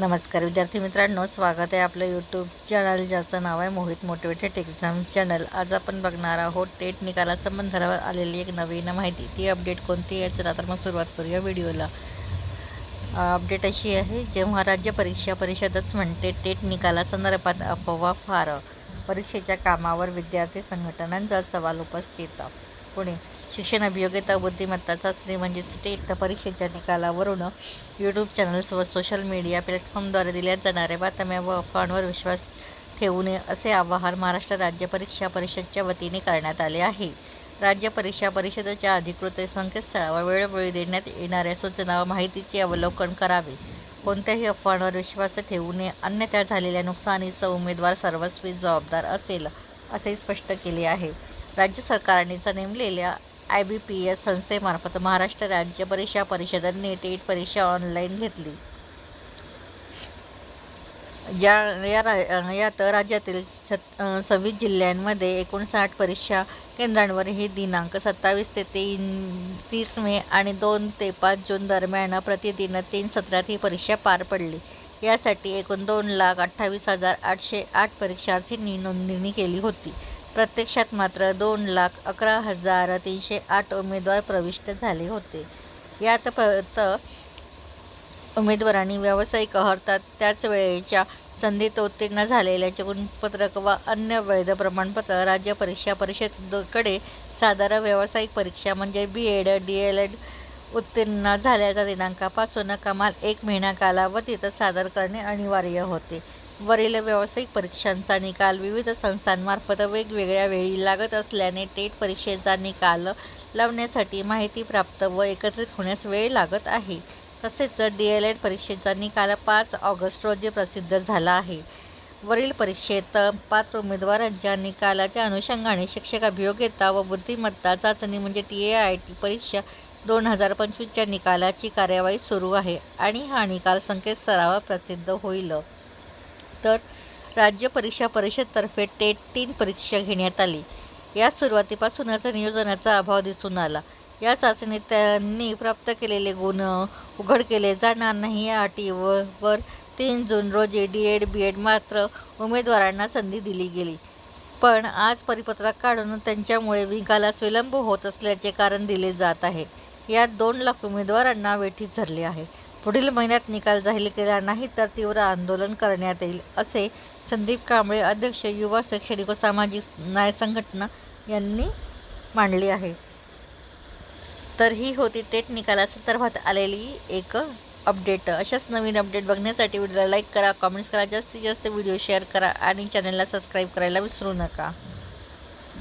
नमस्कार विद्यार्थी मित्रांनो स्वागत आहे आपलं यूट्यूब चॅनल ज्याचं नाव आहे मोहित मोटिवेटेड एक्झाम चॅनल आज आपण बघणार आहोत टेट निकालासंबंधावर आलेली एक नवीन माहिती. ती अपडेट कोणती आहे चला तर मग सुरुवात करूया व्हिडिओला अपडेट अशी आहे जेव्हा राज्य परीक्षा परिषदच म्हणते टेट निकालासंदर्भात अफवा फार. परीक्षेच्या कामावर विद्यार्थी संघटनांचा सवाल उपस्थित. पुणे शिक्षण अभियोग्यता बुद्धिमत्ता चाचणी म्हणजेच स्टेट परीक्षेच्या निकालावरून यूट्यूब चॅनल्स व सोशल मीडिया प्लॅटफॉर्मद्वारे दिल्या जाणाऱ्या बातम्या व अफवांवर विश्वास ठेवू नये असे आवाहन महाराष्ट्र राज्य परीक्षा परिषदच्या वतीने करण्यात आले आहे. राज्य परीक्षा परिषदेच्या अधिकृत संकेतस्थळावर वेळोवेळी देण्यात येणाऱ्या सूचना व माहितीचे अवलोकन करावे. कोणत्याही अफवांवर विश्वास ठेवू नये अन्यथा झालेल्या नुकसानीचा उमेदवार सर्वस्वी जबाबदार असेल असे स्पष्ट केले आहे. राज्य सरकारने नेमलेल्या आय बी पी एस संस्थेमार्फत महाराष्ट्र राज्य परीक्षा परिषदेने एट परीक्षा ऑनलाईन घेतली. या या रा यात राज्यातील छत सव्वीस जिल्ह्यांमध्ये एकोणसाठ परीक्षा केंद्रांवर हे दिनांक सत्तावीस ते तीन तीस मे आणि दोन ते पाच जून दरम्यान प्रतिदिन तीन सत्रात ही परीक्षा पार पडली. यासाठी एकूण दोन लाख अठ्ठावीस हजार आठशे आठ परीक्षार्थींनी नोंदणी केली होती. प्रत्यक्षात मात्र दोन लाख अकरा हजार तीनशे आठ उमेदवार प्रविष्ट झाले होते. यात फक्त उमेदवारांनी व्यावसायिक अर्थात त्याच वेळेच्या संधीत उत्तीर्ण झालेल्याचे गुणपत्रक व अन्य वैध प्रमाणपत्र राज्य परीक्षा परिषदेकडे साधारण व्यावसायिक परीक्षा म्हणजे B Ed D El Ed उत्तीर्ण झाल्याच्या दिनांकापासून कमाल एक महिना कालावधीत सादर करणे अनिवार्य होते. वरील व्यावसायिक परीक्षांचा निकाल विविध संस्थांमार्फत वेगवेगळ्या वेळी लागत असल्याने टेट परीक्षेचा निकाल लावण्यासाठी माहिती प्राप्त व एकत्रित होण्यास वेळ लागत आहे. तसेच डी एल एड परीक्षेचा निकाल पाच ऑगस्ट रोजी प्रसिद्ध झाला आहे. वरील परीक्षेत पात्र उमेदवारांच्या निकालाच्या अनुषंगाने शिक्षक अभियोग्यता व बुद्धिमत्ता चाचणी म्हणजे टी ए आय टी परीक्षा दोन हजार पंचवीसच्या निकालाची कार्यवाही सुरू आहे आणि हा निकाल संकेतस्थळावर प्रसिद्ध होईल. तर राज्य परीक्षा परिषदतर्फे टेट तीन परीक्षा घेण्यात आली. या सुरुवातीपासूनच नियोजनाचा अभाव दिसून आला. या चाचणीत त्यांनी प्राप्त केलेले गुण उघड केले जाणार नाही. या अटीवर तीन जून रोजी डी एड बी एड मात्र उमेदवारांना संधी दिली गेली. पण आज परिपत्रक काढून त्यांच्यामुळे निकालास विलंब होत असल्याचे कारण दिले जात आहे. यात दोन लाख उमेदवारांना वेठीस धरले आहे. पुढील महिन्यात निकाल जाहीर केला नाही तर तीव्र आंदोलन करण्यात येईल असे संदीप कांबळे अध्यक्ष युवा शैक्षणिक व सामाजिक न्याय संघटना यांनी मांडली आहे. तर ही होती टेट निकालासंदर्भात आलेली एक अपडेट. अशाच नवीन अपडेट बघण्यासाठी व्हिडिओला लाईक करा कमेंट्स करा जास्तीत जास्त व्हिडिओ शेअर करा आणि चॅनलला सबस्क्राईब करायला विसरू नका.